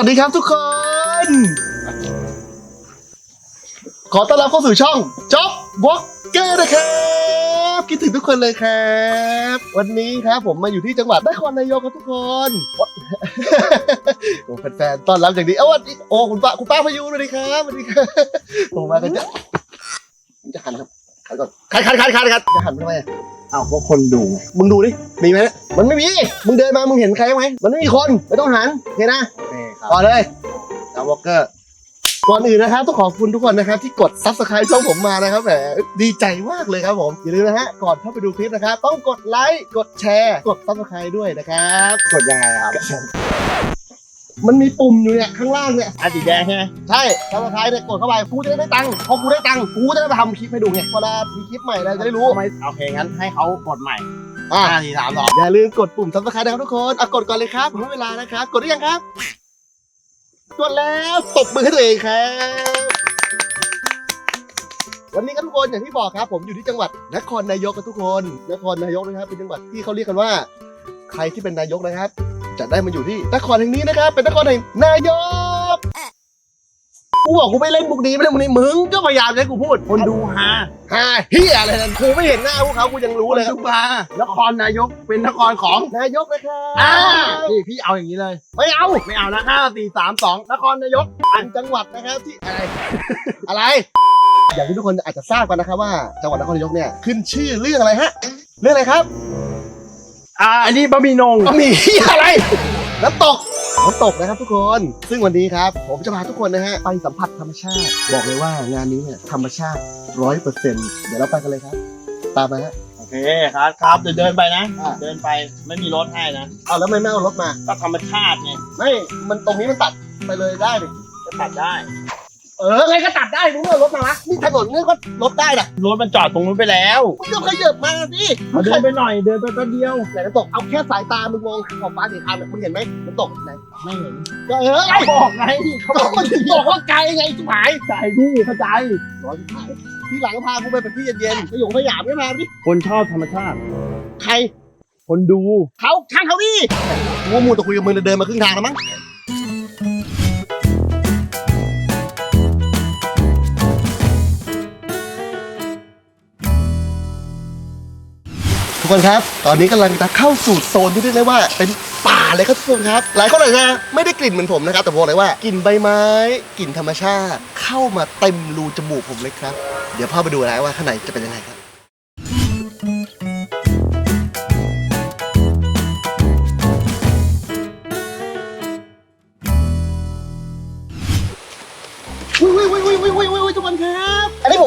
วัสดีครับทุกคน ขอต้อนรับเข้าสู่ช่องจ็อบวอล์กเกอร์นะครับคิดถึงทุกคนเลยครับ วันนี้ครับผมมาอยู่ที่จังหวัดนครนายกครับทุกคนโอ้แฟนๆต้อนรับอย่างดีเอ้าวันนี้โอ้คุณป้าคุณป้าพายุสวัสดีครับสวัสดีครับผมมากันจะจะหันครับหันก่อนคันคันคันคันคันจะหันไปทำไมอ้าวก็คนดูไงมึงดูดิ มีไหมมันไม่มี มึงเดินมา มึงเห็นใครไหม มันไม่มีคน ไม่ต้องหันโอเคนะนี่ครับ ต่อเลยจาวอลเกอร์ก่อนอื่นนะครับต้องขอบคุณทุกคนนะครับที่กดซับสไคร b ์ช่องผมมานะครับแหมดีใจมากเลยครับผม อย่าลืมนะฮะก่อนเข้าไปดูคลิปนะครับต้องกดไลค์กดแชร์กดซับสไคร b ์ด้วยนะครับ กดยังไงครับมันมีปุ่มอยู่เนี่ยข้างล่างเนี่ยอันสีแดงใช่ไหมใช่ซับสไคร b ์เนี่ยกดเข้าไปกูจะได้ตังค์พอกูได้ตังค์กูจะได้มาทำคลิปให้ดูไงเวลามีคลิปใหม่เราจะได้รู้ทำไมโอเคงั้นให้เขากดใหม่อะห้าสี่สามสองอย่าลืมกดปุ่มซับสไคร b ์นะครับทุกคนอะกดก่อนเลยครับผมให้เวลานะครับ กดได้ยังครับ กดแล้วตบมือให้ตัวเองครับ วันนี้ครับทุกคนอย่างที่บอกครับ ผมอยู่ที่จังหวัดนครนายกครับทุกคน นครนายกนะครับ เป็นจังหวัดที่เขาเรียกกันว่า ใครที่เป็นนายกนะครับ จะได้มาอยู่ที่นครแห่งนี้นะครับ เป็นนครแห่งนายก กูบอกกูไม่เล่นบุกนี้ไม่เล่นบุกนี้มึงก็พยายามจะให้กูพูด คนดูฮาฮ่าเฮียอะไรนั่นกูไม่เห็นหน้าพวกเขากูยังรู้เลยครับดูฮานครนายกเป็นนครของนายกนะครับอ่าพี่พี่เอาอย่างนี้เลยไม่เอาไม่เอานะห้าสี่สามสองนครนายกอันจังหวัดนะครับที่อะไร อะไร อย่างที่ทุกคนอาจจะทราบกันนะครับว่าจังหวัดนครนายกเนี่ยขึ้นชื่อเรื่องอะไรฮะเรื่องอะไรครับอ่าอันนี้บะหมี่นงบะหมี่อะไรน้ำตก น้ำตกนะครับทุกคน ซึ่งวันนี้ครับ ผมจะพาทุกคนนะฮะไปสัมผัสธรรมชาติ บอกเลยว่างานนี้เนี่ยธรรมชาติร้อยเปอร์เซ็นต์เดี๋ยวเราไปกันเลยครับ ตามมาฮะ โอเคครับครับเดี๋ยวเดินไปนะ อ่าเดินไปไม่มีรถให้นะเอาแล้วทำไม่ไม่เอารถมา ก็ธรรมชาติไงไม่ มันตรงนี้มันตัดไปเลยได้ดิจะตัดได้ เออไงก็ตัดได้มึงไม่เอารถมาวะนี่ถนนนี่ก็รถได้นะรถมันจอดตรงนู้นไปแล้วมึงก็ขยับมาสิเอาเดินไปหน่อยเดินไปแป๊บเดียวไหนน้ำตกเอาแค่สายตามึงมองขอบฟ้าสีครามเนี่ยมึงเห็นไหมน้ำตกไหนไม่เห็นก็เออไงเขาบอกไงเขาเขาบบออกกถึงบอกว่าไกลไงจุ๋หายใจพี่เข้าใจร้อยจุ๋หายที่หลังพากูไปเป็นที่เย็นๆไปหยงสยามไม่มาดิคนชอบธรรมชาติ ใคร คนดูเขาช่างเขาดิกูว่ามูจะคุยกับมึงเดินมาครึ่งทางแล้วมั้ง กคนครับ ตอนนี้กำลังจะเข้าสู่โซนที่เรียกได้ว่าเป็นป่าเลยครับทุกคนครับ หลายคนอาจจะไม่ได้กลิ่นเหมือนผมนะครับ แต่บอกเลยว่ากลิ่นใบไม้กลิ่นธรรมชาติ เข้ามาเต็มรูจมูกผมเลยครับ เดี๋ยวพ่อไปดูนะว่าข้างในจะเป็นยังไงครับ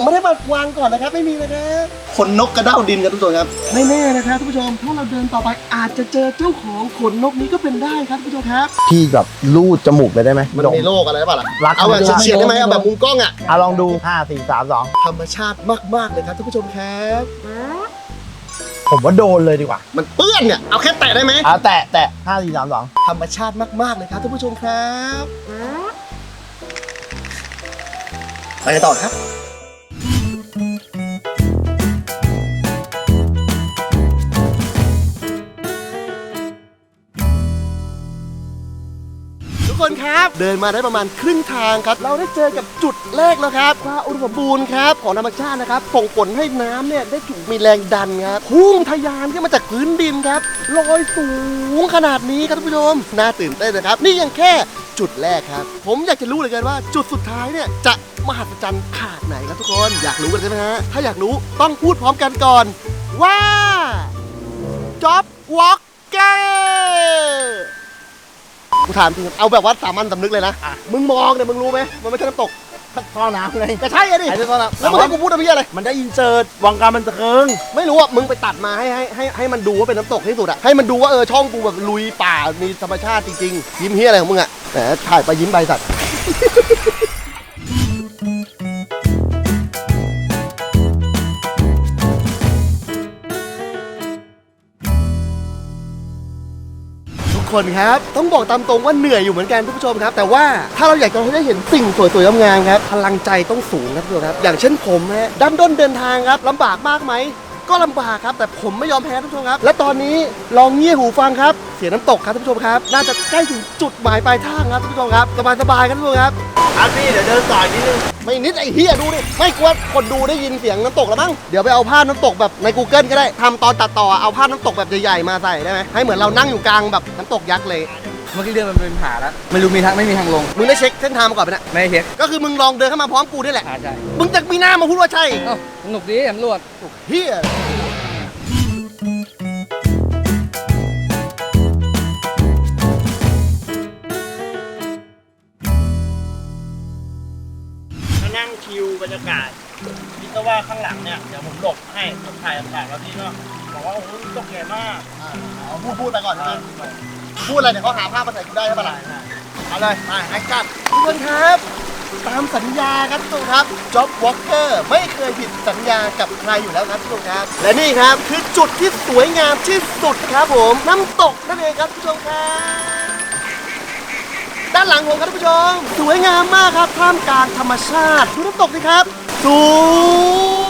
ผมไม่ได้มาวางก่อนนะครับ ไม่มีนะครับขนนกกระเด้าดินครับทุกคนครับไม่แน่นะครับทุกผู้ชมถ้าเราเดินต่อไปอาจจะเจอเจ้าของขนนกนี้ก็เป็นได้ครับทุกผู้ชมครับ พี่แบบลูดจมูกเลยได้ไหมมันมีโรคอะไรหรือเปล่าล่ะรักเอาแบบเฉียดๆได้ไหมเอาแบบมุมกล้องอะอะลองดูห้าสี่สามสองธรรมชาติมากๆเลยครับทุกผู้ชมครับผมว่าโดนเลยดีกว่า มันเปื้อนเนี่ยเอาแค่แตะได้ไหมอะแตะแตะห้าสี่สามสองธรรมชาติมากๆเลยครับทุกผู้ชมครับ ไปกันต่อครับ ครับ เดินมาได้ประมาณครึ่งทางครับ เราได้เจอกับจุดแรกแล้วครับความอุดมสมบูรณ์ครับของธรรมชาตินะครับส่งผลให้น้ำเนี่ยได้ถูกมีแรงดันครับพุ่งทะยานขึ้นมาจากพื้นดินครับลอยสูงขนาดนี้ครับท่านผู้ชมน่าตื่นเต้นนะครับ นี่ยังแค่จุดแรกครับ ผมอยากจะรู้เหลยกันว่า จุดสุดท้ายเนี่ยจะมหัศจรรย์ขนาดไหนครับทุกคน อยากรู้กันใช่ไหมฮะถ้าอยากรู้ต้องพูดพร้อมกันก่อน ว่าจ็อบวอล์กเกอร์ กูถามจริงเอาแบบว่าสามัญสำนึกเลยนะมึงมองเนี่ยมึงรู้ไหมมันไม่ใช่น้ำตกท่อน้ำเลยแต่ใช่อะดิไอ้เจ้าท่อน้ำแล้วมึงให้กูพูดอะไรอะไร มันได้อินเสิร์ตวงการมันเทิง ไม่รู้อะมึงไปตัดมาให้ให้ให้ให้มันดูว่าเป็นน้ำตกที่สุดอะให้มันดูว่าเออช่องกูแบบลุยป่ามีธรรมชาติจริงๆยิ้มเฮียอะไรของมึงอะแหมถ่ายไปยิ้มไปสัตว์ คนครับ ต้องบอกตามตรงว่าเหนื่อยอยู่เหมือนกันทุกผู้ชมครับ แต่ว่าถ้าเราอยากจะให้ได้เห็นสิ่งสวยๆงามๆครับ พลังใจต้องสูงครับทุกคนครับ อย่างเช่นผมฮะดั้มด้นเดินทางครับลำบากมากไหม ก็ลำบากครับ แต่ผมไม่ยอมแพ้ท่านผู้ชมครับ และตอนนี้ลองเงี่ยหูฟังครับ เสียงน้ำตกครับท่านผู้ชมครับ น่าจะใกล้ถึงจุดหมายปลายทางครับท่านผู้ชมครับ สบายๆครับท่านผู้ชมครับ ครับพี่เดี๋ยวเดินต่ออีกนิดนึงไม่นิดไอ้เฮียดูดิไม่กลัวคนดูได้ยินเสียงน้ำตกแล้วมั้งเดี๋ยวไปเอาภาพน้ำตกแบบใน Google ก็ได้ทำตอนตัดต่อเอาภาพน้ำตกแบบใหญ่ๆมาใส่ได้ไหมให้เหมือนเรานั่งอยู่กลางแบบน้ำตกยักษ์เลย เมื่อกี้เดินมันเป็นผาแล้วไม่รู้มีทางไม่มีทางลงมึงได้เช็คเส้นทางมาก่อนไหมเนี่ยไม่ได้เช็คก็คือมึงลองเดินเข้ามาพร้อมกูนี่แหละ อ่าใช่มึงจะมีหน้ามาพูดว่าใช่เอ้าสนุกดีตำรวจเฮียมานั่งชิวบรรยากาศพี่ก็ว่าข้างหลังเนี่ยเดี๋ยวผมหลบให้ผมถ่ายอากาศแล้วพี่ก็บอกว่าโอ้โหตกใหญ่มาก เอาพูดพูดไปก่อนใช่ไหม พูดอะไรเดี๋ยวเขาหาภาพมาใส่กูได้ใช่ปะล่ะเอาเลยมาแอคชั่นทุกคนครับ ตามสัญญาครับทุกคนครับ Job Walker ไม่เคยผิดสัญญากับใครอยู่แล้วครับทุกคนครับ และนี่ครับคือจุดที่สวยงามที่สุดครับผมน้ำตกนั่นเองครับทุกคนครับด้านหลังผมครับท่านผู้ชม สวยงามมากครับท่ามกลางธรรมชาติ ดูน้ำตกสิครับ สูง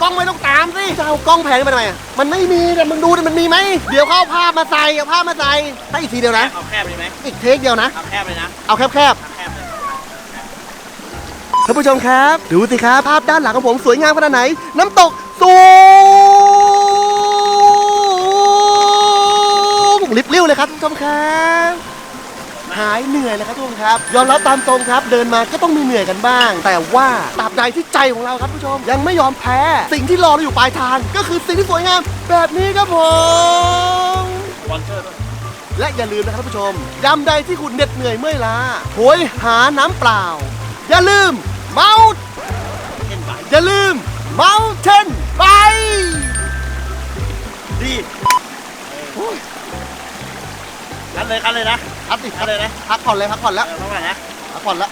กล้องไม่ต้องตามสิจะเอากล้องแพงไปทำไมอะมันไม่มีแต่มึงดูดิมันมีไหมเดี๋ยวเขาเอาภาพมาใส่เอาภาพมาใส่ให้อีกทีเดียวนะ เอาแคบเลยไหมอีกเทคเดียวนะ เอาแคบเลยนะเอาแคบเอาแคบเลยๆท่านผู้ชมครับ ดูสิครับภาพด้านหลังของผมสวยงามขนาดไหน น้ำตกสูงลิบลิ้วเลยครับท่านผู้ชมครับ หายเหนื่อยเลยครับทุกคนครับ ยอมรับตามตรงครับ เดินมาก็ต้องมีเหนื่อยกันบ้าง แต่ว่าตราบใดที่ใจของเราครับผู้ชม ยังไม่ยอมแพ้ สิ่งที่รอเราอยู่ปลายทาง ก็คือสิ่งที่สวยงามแบบนี้ครับผมสปอนเซอร์ด้วยและอย่าลืมนะครับผู้ชมยามใดที่คุณเหน็ดเหนื่อยเมื่อยล้าโหยหาน้ำเปล่า อย่าลืมเมาเห็นไปอย่าลืมเมาเทนไปดี คันเลยคันเลยนะพักดิคันเลยนะพักผ่อนเลยพักผ่อนแล้วเออเข้ามานะพักผ่อนแล้ว